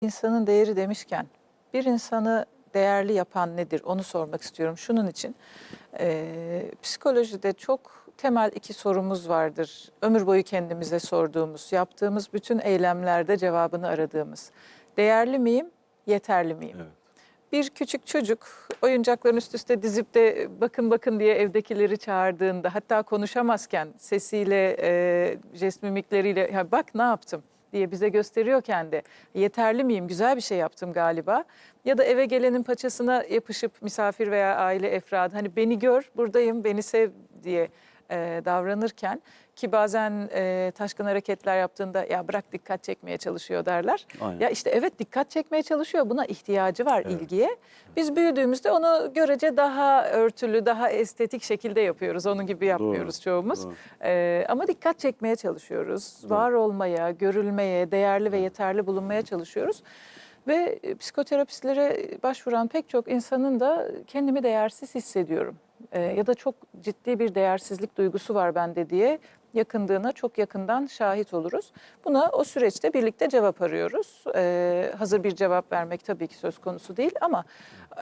İnsanın değeri demişken bir insanı değerli yapan nedir onu sormak istiyorum. Şunun için eee, psikolojide çok temel iki sorumuz vardır. Ömür boyu kendimize sorduğumuz, yaptığımız bütün eylemlerde cevabını aradığımız. Değerli miyim, yeterli miyim? Evet. Bir küçük çocuk oyuncakların üst üste dizip de bakın bakın diye evdekileri çağırdığında hatta konuşamazken sesiyle, e, jest mimikleriyle ya bak ne yaptım diye bize gösteriyorken de yeterli miyim, güzel bir şey yaptım galiba. Ya da eve gelenin paçasına yapışıp misafir veya aile efradı hani beni gör, buradayım, beni sev diye e, davranırken ki bazen e, taşkın hareketler yaptığında ya bırak dikkat çekmeye çalışıyor derler. Aynen. Ya işte evet dikkat çekmeye çalışıyor. Buna ihtiyacı var Evet. ilgiye. Biz büyüdüğümüzde onu görece daha örtülü, daha estetik şekilde yapıyoruz. Onun gibi yapmıyoruz çoğumuz. doğru. Ee, ama dikkat çekmeye çalışıyoruz. Var olmaya, görülmeye, değerli ve yeterli bulunmaya çalışıyoruz. Ve e, psikoterapistlere başvuran pek çok insanın da kendimi değersiz hissediyorum. Ee, ya da çok ciddi bir değersizlik duygusu var bende diye yakındığına çok yakından şahit oluruz. Buna o süreçte birlikte cevap arıyoruz. Ee, hazır bir cevap vermek tabii ki söz konusu değil ama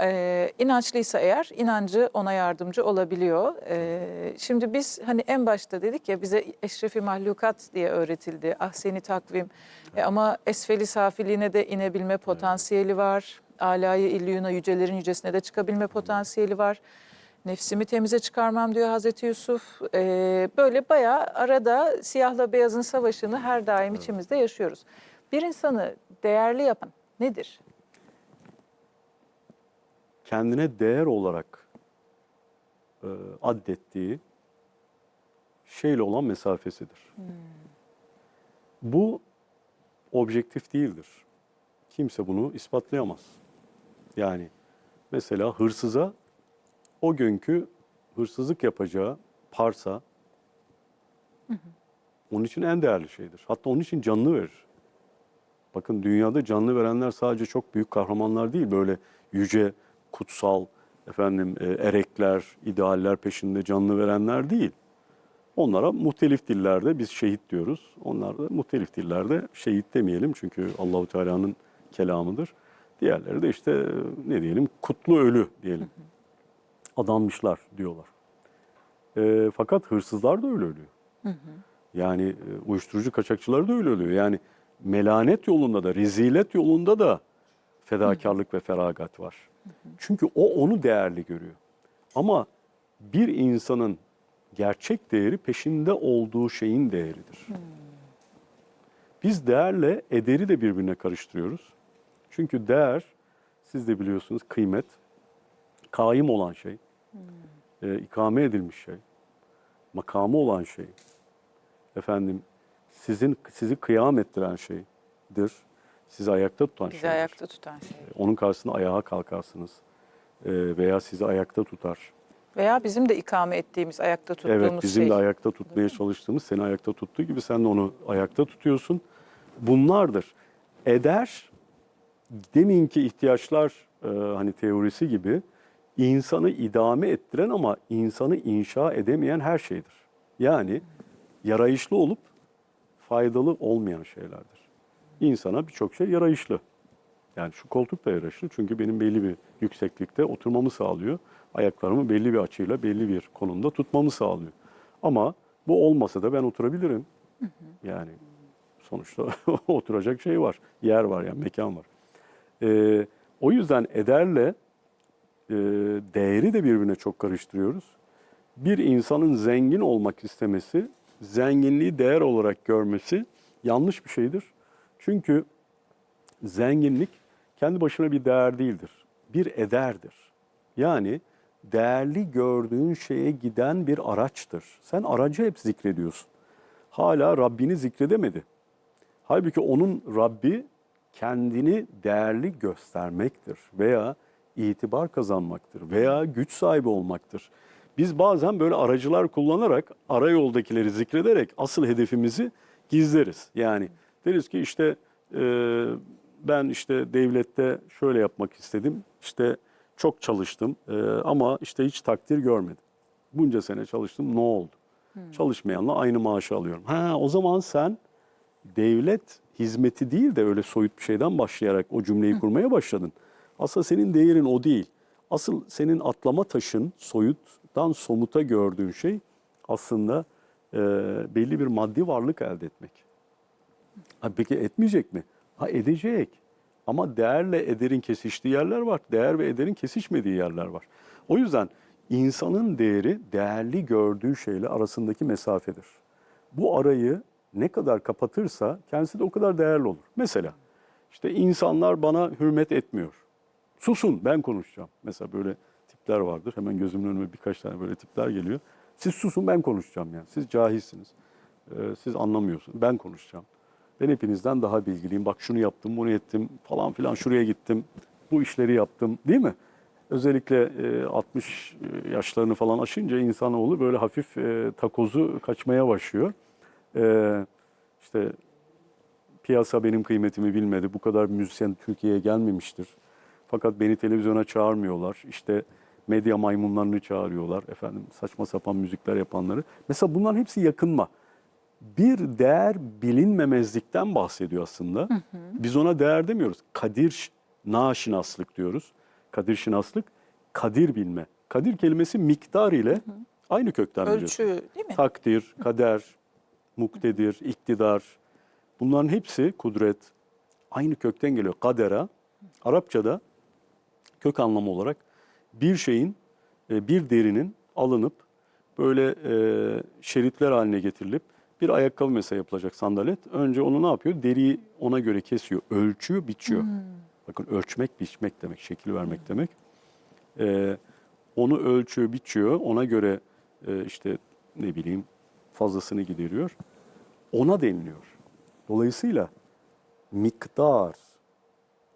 e, inançlıysa eğer inancı ona yardımcı olabiliyor. Ee, şimdi biz hani en başta dedik ya bize eşrefi mahlukat diye öğretildi. Ahseni takvim E, ama esfeli safiliğine de inebilme potansiyeli var. Alayı illiyuna yücelerin yücesine de çıkabilme potansiyeli var. Nefsimi temize çıkarmam diyor Hazreti Yusuf. Ee, böyle bayağı arada siyahla beyazın savaşını her daim içimizde yaşıyoruz. Bir insanı değerli yapan nedir? Kendine değer olarak e, addettiği şeyle olan mesafesidir. Bu objektif değildir. Kimse bunu ispatlayamaz. Yani mesela hırsıza o günkü hırsızlık yapacağı parsa onun için en değerli şeydir. Hatta onun için canını verir. Bakın dünyada canlı verenler sadece çok büyük kahramanlar değil. Böyle yüce, kutsal, efendim e, erekler, idealler peşinde canlı verenler değil. Onlara muhtelif dillerde biz şehit diyoruz. Onlar da muhtelif dillerde şehit demeyelim çünkü Allahu Teala'nın kelamıdır. Diğerleri de işte e, ne diyelim kutlu ölü diyelim. Adanmışlar diyorlar. E, fakat hırsızlar da öyle ölüyor. Yani e, uyuşturucu kaçakçıları da öyle ölüyor. Yani melanet yolunda da, rezilet yolunda da fedakarlık ve feragat var. Çünkü o onu değerli görüyor. Ama bir insanın gerçek değeri peşinde olduğu şeyin değeridir. Biz değerle ederi de birbirine karıştırıyoruz. Çünkü değer, siz de biliyorsunuz kıymet, kaim olan şey, e, ikame edilmiş şey, makamı olan şey, efendim sizin sizi kıyam ettiren şeydir. Sizi ayakta tutan Bizi şeydir. ayakta tutan şey. Onun karşısında ayağa kalkarsınız E, veya sizi ayakta tutar. Veya bizim de ikame ettiğimiz, ayakta tuttuğumuz Evet bizim şey. de ayakta tutmaya çalıştığımız seni ayakta tuttuğu gibi sen de onu ayakta tutuyorsun. Bunlardır. Eder deminki ihtiyaçlar e, hani teorisi gibi insanı idame ettiren ama insanı inşa edemeyen her şeydir. Yani yarayışlı olup faydalı olmayan şeylerdir. İnsana birçok şey yarayışlı. Yani şu koltuk da yarayışlı çünkü benim belli bir yükseklikte oturmamı sağlıyor. Ayaklarımı belli bir açıyla belli bir konumda tutmamı sağlıyor. Ama bu olmasa da ben oturabilirim. Yani sonuçta oturacak şey var, yer var yani mekan var. Ee, o yüzden ederle e, değeri de birbirine çok karıştırıyoruz. Bir insanın zengin olmak istemesi, zenginliği değer olarak görmesi yanlış bir şeydir. Çünkü zenginlik kendi başına bir değer değildir. Bir ederdir. Yani değerli gördüğün şeye giden bir araçtır. Sen aracı hep zikrediyorsun. Hala Rabbini zikredemedi. Halbuki onun Rabbi kendini değerli göstermektir veya itibar kazanmaktır veya güç sahibi olmaktır. Biz bazen böyle aracılar kullanarak ara yoldakileri zikrederek asıl hedefimizi gizleriz. Yani deriz ki işte e, ben işte devlette şöyle yapmak istedim. İşte çok çalıştım e, ama işte hiç takdir görmedim. Bunca sene çalıştım ne oldu? Çalışmayanla aynı maaşı alıyorum. Ha o zaman sen devlet hizmeti değil de öyle soyut bir şeyden başlayarak o cümleyi kurmaya başladın. Aslında senin değerin o değil. Asıl senin atlama taşın soyuttan somuta gördüğün şey aslında e, belli bir maddi varlık elde etmek. Ha, peki etmeyecek mi? Ha edecek. Ama değerle ederin kesiştiği yerler var. Değer ve ederin kesişmediği yerler var. O yüzden insanın değeri değerli gördüğü şeyle arasındaki mesafedir. Bu arayı ne kadar kapatırsa kendisi de o kadar değerli olur. Mesela işte insanlar bana hürmet etmiyor. Susun ben konuşacağım. Mesela böyle tipler vardır. Hemen gözümün önüme birkaç tane böyle tipler geliyor. Siz susun ben konuşacağım yani. Siz cahilsiniz. Ee, siz anlamıyorsunuz. Ben konuşacağım. Ben hepinizden daha bilgiliyim. Bak şunu yaptım, bunu ettim falan filan şuraya gittim. Bu işleri yaptım değil mi? Özellikle e, 60 yaşlarını falan aşınca insanoğlu böyle hafif e, takozu kaçmaya başlıyor. E, işte piyasa benim kıymetimi bilmedi. Bu kadar müzisyen Türkiye'ye gelmemiştir. Fakat beni televizyona çağırmıyorlar. İşte medya maymunlarını çağırıyorlar. Efendim saçma sapan müzikler yapanları. Mesela bunların hepsi yakınma. Bir değer bilinmemezlikten bahsediyor aslında. Biz ona değer demiyoruz. Kadir naşinaslık diyoruz. Kadir şinaslık, kadir bilme. Kadir kelimesi miktar ile aynı kökten biliyorsun. Ölçü değil mi? Takdir, kader, muktedir, iktidar. Bunların hepsi kudret. Aynı kökten geliyor. Kadera. Arapçada kök anlamı olarak bir şeyin, e, bir derinin alınıp böyle e, şeritler haline getirilip bir ayakkabı mesela yapılacak sandalet. Önce onu ne yapıyor? Deriyi ona göre kesiyor, ölçüyor, biçiyor. Bakın ölçmek, biçmek demek, şekil vermek demek. E, onu ölçüyor, biçiyor. Ona göre e, işte ne bileyim fazlasını gideriyor. Ona deniliyor. Dolayısıyla miktar,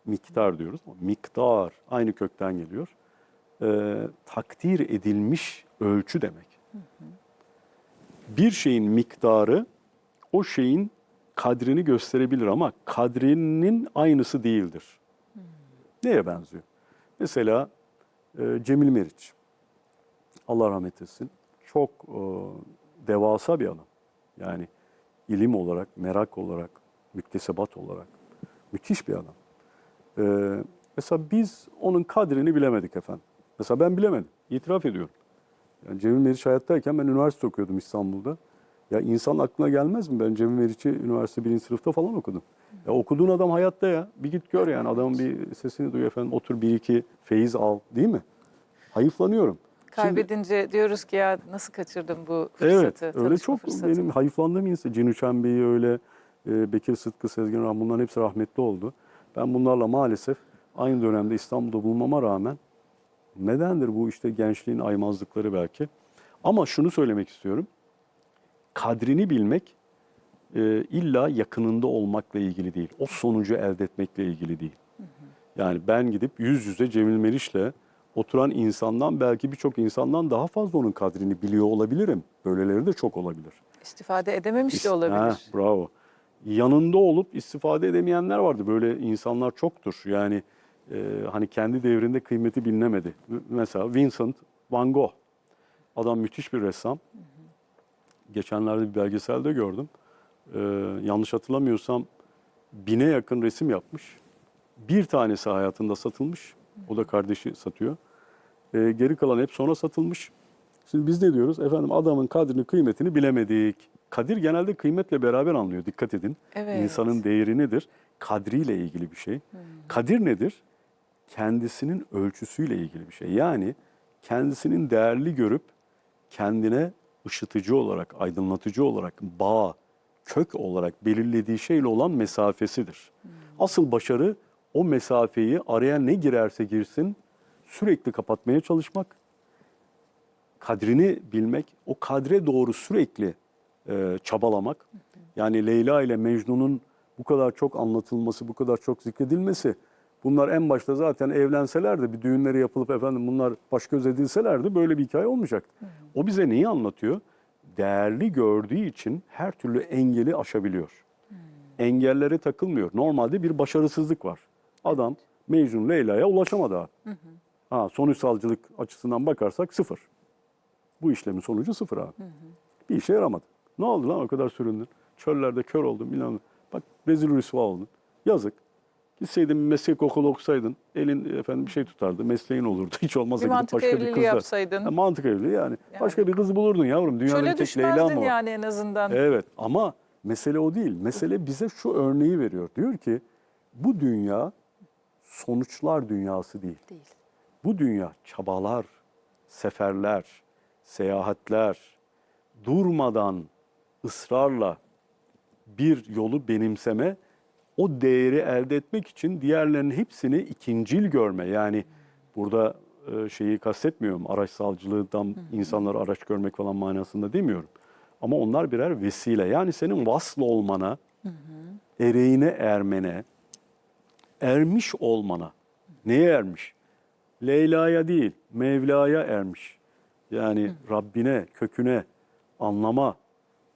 miktar diyoruz miktar aynı kökten geliyor. Ee, takdir edilmiş ölçü demek. Bir şeyin miktarı o şeyin kadrini gösterebilir ama kadrinin aynısı değildir. Neye benziyor? Mesela e, Cemil Meriç. Allah rahmet etsin. Çok e, devasa bir adam. Yani ilim olarak, merak olarak, müktesebat olarak müthiş bir adam. Ee, mesela biz onun kadrini bilemedik efendim. Mesela ben bilemedim. İtiraf ediyorum. Yani Cemil Meriç hayattayken ben üniversite okuyordum İstanbul'da. Ya insan aklına gelmez mi? Ben Cemil Meriç'i üniversite birinci sınıfta falan okudum. Ya okuduğun adam hayatta ya. Bir git gör yani. Adamın bir sesini duy efendim. Otur bir iki feyiz al. Değil mi? Hayıflanıyorum. Şimdi- Kaybedince diyoruz ki ya nasıl kaçırdım bu fırsatı? Evet, öyle çok fırsatını? benim hayıflandığım insan. Cin Uçan Bey'i öyle, e, Bekir Sıtkı, Sezgin Orhan bunların hepsi rahmetli oldu. Ben bunlarla maalesef aynı dönemde İstanbul'da bulunmama rağmen nedendir bu işte gençliğin aymazlıkları belki. Ama şunu söylemek istiyorum. Kadrini bilmek e, illa yakınında olmakla ilgili değil. O sonucu elde etmekle ilgili değil. Yani ben gidip yüz yüze Cemil Meriç'le oturan insandan belki birçok insandan daha fazla onun kadrini biliyor olabilirim. Böyleleri de çok olabilir. İstifade edememiş de olabilir. Ha, bravo. Yanında olup istifade edemeyenler vardı. Böyle insanlar çoktur. Yani e, hani kendi devrinde kıymeti bilinemedi. Mesela Vincent van Gogh. Adam müthiş bir ressam. Geçenlerde bir belgeselde gördüm. E, yanlış hatırlamıyorsam bine yakın resim yapmış. Bir tanesi hayatında satılmış. O da kardeşi satıyor. E, geri kalan hep sonra satılmış. Şimdi biz ne diyoruz? Efendim adamın kadrini, kıymetini bilemedik. Kadir genelde kıymetle beraber anlıyor. Dikkat edin. Evet. İnsanın değeri nedir? Kadriyle ilgili bir şey. Kadir nedir? Kendisinin ölçüsüyle ilgili bir şey. Yani kendisinin değerli görüp kendine ışıtıcı olarak, aydınlatıcı olarak, bağ, kök olarak belirlediği şeyle olan mesafesidir. Asıl başarı o mesafeyi araya ne girerse girsin sürekli kapatmaya çalışmak, kadrini bilmek, o kadre doğru sürekli e, çabalamak. Yani Leyla ile Mecnun'un bu kadar çok anlatılması, bu kadar çok zikredilmesi, bunlar en başta zaten evlenselerdi, bir düğünleri yapılıp efendim bunlar baş göz edilselerdi böyle bir hikaye olmayacaktı. O bize neyi anlatıyor? Değerli gördüğü için her türlü engeli aşabiliyor. Engellere takılmıyor. Normalde bir başarısızlık var. Adam Mecnun Leyla'ya ulaşamadı abi. Ha, sonuçsalcılık açısından bakarsak sıfır. Bu işlemin sonucu sıfır abi. Bir işe yaramadı. Ne oldu lan o kadar süründün? Çöllerde kör oldun bilmem. Bak Rezil rüsva oldun. Yazık. Gitseydin meslek okulu okusaydın elin efendim bir şey tutardı. Mesleğin olurdu. Hiç olmazsa Bir gidip mantık başka bir kızla. yapsaydın. Ha, mantık evliliği yani. Yani. Başka bir kızı bulurdun yavrum. Dünyada Şöyle bir tek Leyla mı var? yani en azından. Evet ama mesele o değil. Mesele bize şu örneği veriyor. Diyor ki bu dünya sonuçlar dünyası değil. Değil. Bu dünya çabalar, seferler, seyahatler, durmadan ısrarla bir yolu benimseme, o değeri elde etmek için diğerlerinin hepsini ikincil görme. Yani burada e, şeyi kastetmiyorum, araçsalcılığından insanları araç görmek falan manasında demiyorum. Ama onlar birer vesile. Yani senin vasıl olmana, ereğine ermene, ermiş olmana. Neye ermiş? Leyla'ya değil, Mevla'ya ermiş. Yani Rabbine, köküne, anlama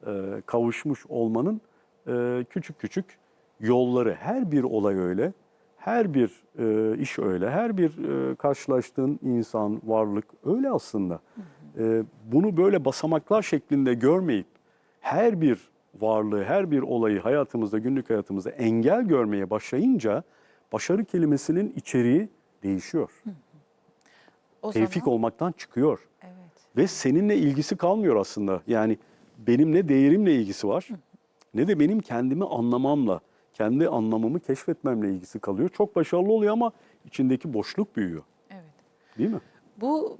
e, kavuşmuş olmanın e, küçük küçük yolları. Her bir olay öyle, her bir e, iş öyle, her bir e, karşılaştığın insan, varlık öyle aslında. E, bunu böyle basamaklar şeklinde görmeyip her bir varlığı, her bir olayı hayatımızda, günlük hayatımızda engel görmeye başlayınca başarı kelimesinin içeriği değişiyor. O Tevfik zaman, olmaktan çıkıyor. Evet. Ve seninle ilgisi kalmıyor aslında. Yani benim ne değerimle ilgisi var ne de benim kendimi anlamamla, kendi anlamımı keşfetmemle ilgisi kalıyor. Çok başarılı oluyor ama içindeki boşluk büyüyor. Evet. Değil mi? Bu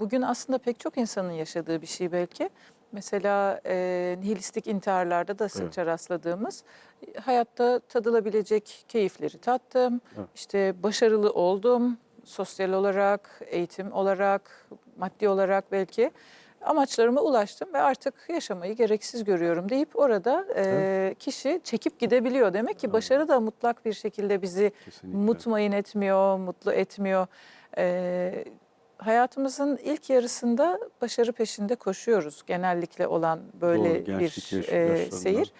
bugün aslında pek çok insanın yaşadığı bir şey belki. Mesela e, nihilistik intiharlarda da sıkça rastladığımız e, hayatta tadılabilecek keyifleri tattım. Evet. İşte başarılı oldum sosyal olarak, eğitim olarak, maddi olarak belki. Amaçlarıma ulaştım ve artık yaşamayı gereksiz görüyorum deyip orada e, kişi çekip gidebiliyor. Demek ki başarı da mutlak bir şekilde bizi Kesinlikle. mutmain etmiyor, mutlu etmiyor. E, hayatımızın ilk yarısında başarı peşinde koşuyoruz. Genellikle olan böyle Doğru, bir e, yaşlarında. seyir.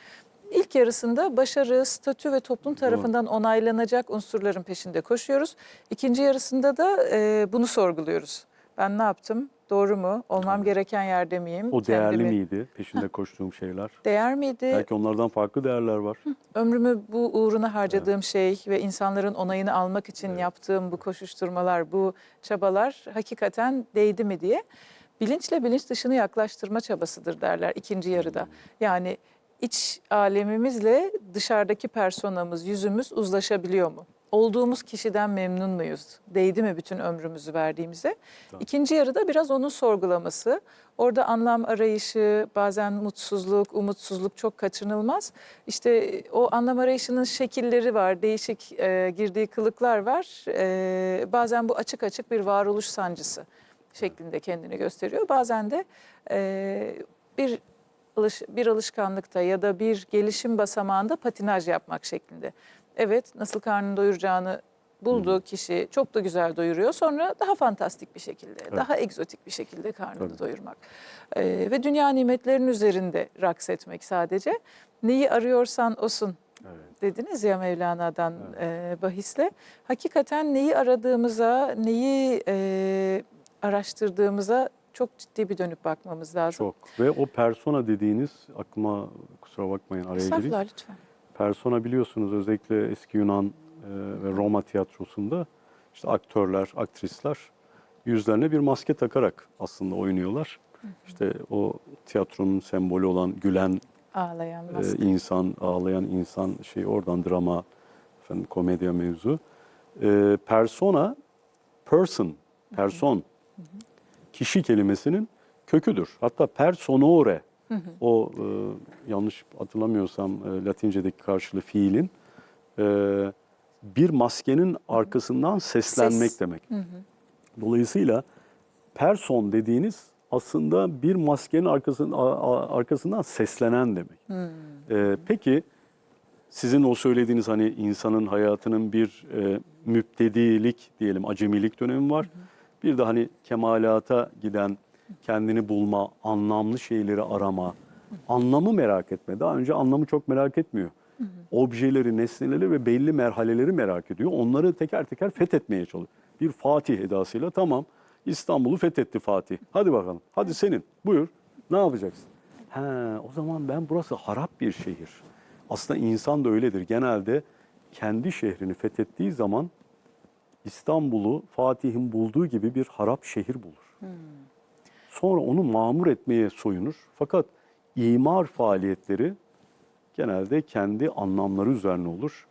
İlk yarısında başarı, statü ve toplum tarafından onaylanacak unsurların peşinde koşuyoruz. İkinci yarısında da e, bunu sorguluyoruz. Ben ne yaptım? Doğru mu? Olmam gereken yerde miyim? O değerli Kendimi- miydi peşinde koştuğum şeyler? Değer miydi? Belki onlardan farklı değerler var. Ömrümü bu uğruna harcadığım şey ve insanların onayını almak için yaptığım bu koşuşturmalar, bu çabalar hakikaten değdi mi diye bilinçle bilinç dışını yaklaştırma çabasıdır derler ikinci yarıda. Yani iç alemimizle dışarıdaki personamız, yüzümüz uzlaşabiliyor mu? Olduğumuz kişiden memnun muyuz? Değdi mi bütün ömrümüzü verdiğimize? İkinci yarıda biraz onun sorgulaması. Orada anlam arayışı, bazen mutsuzluk, umutsuzluk çok kaçınılmaz. İşte o anlam arayışının şekilleri var, değişik e, girdiği kılıklar var. E, bazen bu açık açık bir varoluş sancısı şeklinde kendini gösteriyor. Bazen de e, bir alış, bir alışkanlıkta ya da bir gelişim basamağında patinaj yapmak şeklinde. Evet, nasıl karnını doyuracağını bulduğu kişi çok da güzel doyuruyor. Sonra daha fantastik bir şekilde, daha egzotik bir şekilde karnını Tabii. doyurmak. Ee, ve dünya nimetlerinin üzerinde raks etmek sadece. Neyi arıyorsan osun Evet. dediniz ya Mevlana'dan e, bahisle. Hakikaten neyi aradığımıza, neyi e, araştırdığımıza çok ciddi bir dönüp bakmamız lazım. Çok. Ve o persona dediğiniz aklıma kusura bakmayın araya gireyim. Lütfen. Persona biliyorsunuz özellikle eski Yunan e, ve Roma tiyatrosunda işte aktörler, aktrisler yüzlerine bir maske takarak aslında oynuyorlar. İşte o tiyatronun sembolü olan gülen Ağlayan e, insan, ağlayan insan şey oradan drama, efendim komedya mevzu. E, persona, person, person, kişi kelimesinin köküdür. Hatta personore, o e, yanlış hatırlamıyorsam e, Latincedeki karşılığı fiilin e, bir maskenin arkasından seslenmek Ses. demek. Dolayısıyla person dediğiniz aslında bir maskenin arkasından, arkasından seslenen demek. Ee, peki sizin o söylediğiniz hani insanın hayatının bir e, müptedilik diyelim acemilik dönemi var. Bir de hani kemalata giden kendini bulma, anlamlı şeyleri arama, anlamı merak etme. Daha önce anlamı çok merak etmiyor. Objeleri, nesneleri ve belli merhaleleri merak ediyor. Onları teker teker fethetmeye çalışıyor. Bir Fatih edasıyla tamam İstanbul'u fethetti Fatih. Hadi bakalım. Hadi senin. Buyur. Ne yapacaksın? He, o zaman ben burası harap bir şehir. Aslında insan da öyledir. Genelde kendi şehrini fethettiği zaman İstanbul'u Fatih'in bulduğu gibi bir harap şehir bulur. Sonra onu mamur etmeye soyunur. Fakat imar faaliyetleri genelde kendi anlamları üzerine olur.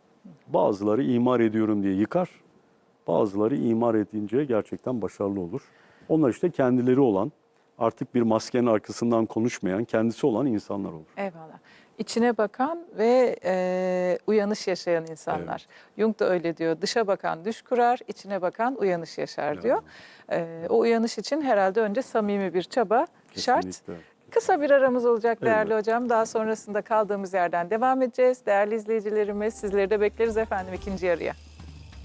Bazıları imar ediyorum diye yıkar. Bazıları imar edince gerçekten başarılı olur. Onlar işte kendileri olan, artık bir maskenin arkasından konuşmayan, kendisi olan insanlar olur. Eyvallah. İçine bakan ve e, uyanış yaşayan insanlar. Jung da öyle diyor. Dışa bakan düş kurar, içine bakan uyanış yaşar diyor. E, o uyanış için herhalde önce samimi bir çaba şart. Kesinlikle. Kısa bir aramız olacak değerli Evet. hocam. Daha sonrasında kaldığımız yerden devam edeceğiz. Değerli izleyicilerimiz sizleri de bekleriz efendim ikinci yarıya.